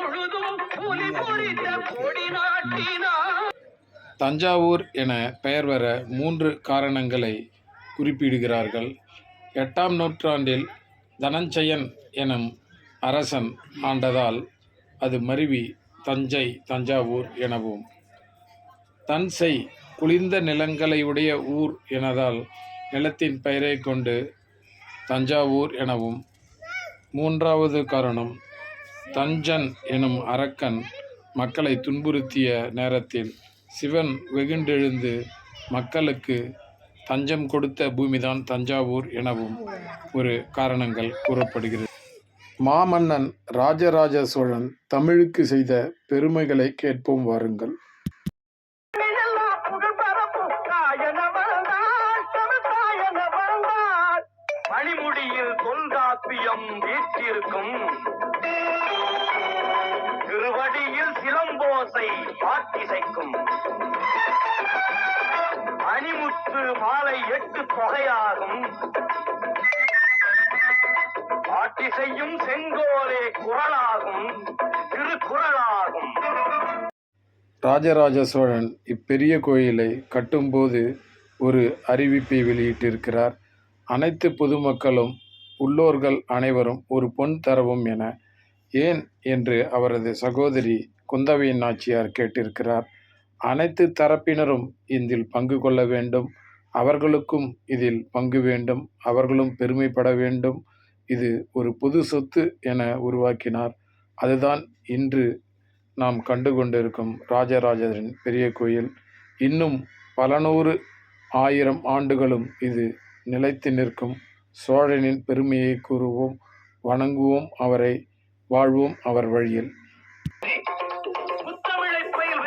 முழுதும் புலி கொடி தஞ்சாவூர் என பெயர் வர மூன்று காரணங்களை குறிப்பிடுகிறார்கள். எட்டாம் நூற்றாண்டில் தனஞ்சயன் எனும் அரசன் ஆண்டதால் அது மருவி தஞ்சை தஞ்சாவூர் எனவும். தன்சை குளிர்ந்த நிலங்களையுடைய ஊர் எனதால் நிலத்தின் பெயரை கொண்டு தஞ்சாவூர் எனவும். மூன்றாவது காரணம் தஞ்சன் எனும் அரக்கன் மக்களை துன்புறுத்திய நேரத்தில் சிவன் வெகுண்டெழுந்து மக்களுக்கு தஞ்சம் கொடுத்த பூமிதான் தஞ்சாவூர் எனவும் ஒரு காரணங்கள் கூறப்படுகிறது. மாமன்னன் ராஜராஜ சோழன் தமிழுக்கு செய்த பெருமைகளை கேட்போம் வாருங்கள். மணிமுடியில் தொல்காப்பியம் வீற்றிருக்கும் திருவடியில் சிலம்போசை பாட்டிசைக்கும் அணிமுத்து மாலை எட்டு தொகையாகும். பாட்டிசையும் செங்கோலே குரலாகும் திருக்குறளாகும். ராஜராஜ சோழன் இப்பெரிய கோயிலை கட்டும்போது ஒரு அறிவிப்பை வெளியிட்டிருக்கிறார். அனைத்து பொதுமக்களும் உள்ளோர்கள் அனைவரும் ஒரு பொன் தரவும் என ஏன் என்று அவரது சகோதரி குந்தவையின் நாச்சியார் கேட்டிருக்கிறார். அனைத்து தரப்பினரும் இதில் பங்கு கொள்ள வேண்டும். அவர்களுக்கும் இதில் பங்கு வேண்டும். அவர்களும் பெருமைப்பட வேண்டும். இது ஒரு பொது சொத்து என உருவாக்கினார். அதுதான் இன்று நாம் கண்டு கொண்டிருக்கும் ராஜராஜரின் பெரிய கோயில். இன்னும் பல நூறு ஆயிரம் ஆண்டுகளும் இது நிலைத்து நிற்கும். சோழனின் பெருமையை கூறுவோம் வணங்குவோம் அவரை. வாழ்வோம் அவர் வழியில். முத்தமிழைப் பயில்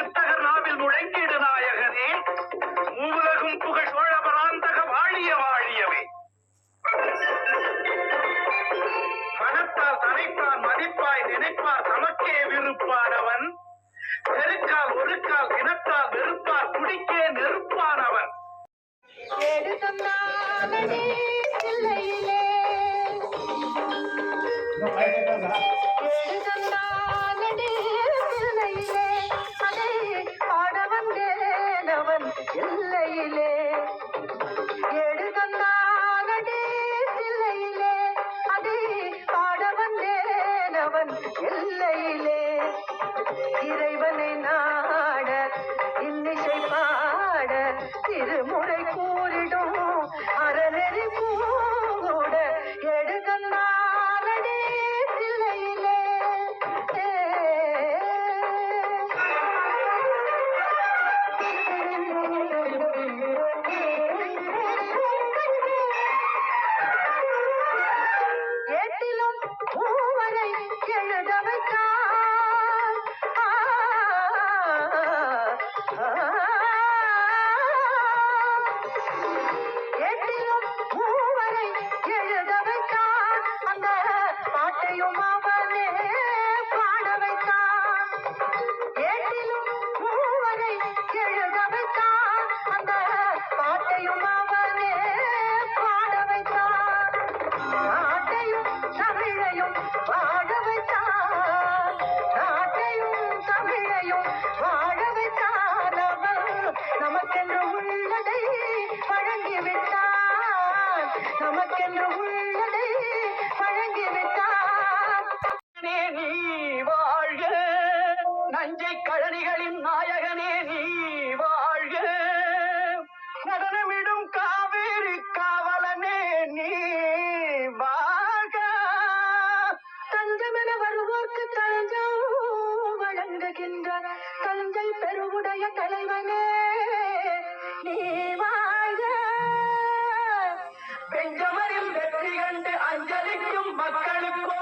இறைவனை நாட நமக்கென்று உள்ளதை வழங்கி விட்டானே. நீ வாழ்க. நஞ்சை கழனிகளின் நாயகனே நீ வாழ்க. நடனமிடும் காவேரி காவலனே நீ வாழ்க. தஞ்சமென வருவோர்க்கு தஞ்சம் வழங்குகின்ற தஞ்சை பெருவுடைய தலைவனே நீ வாழ்க. வெஞ்சமரில் வெற்றி கண்டு அஞ்சலிக்கும் மக்களுக்கோ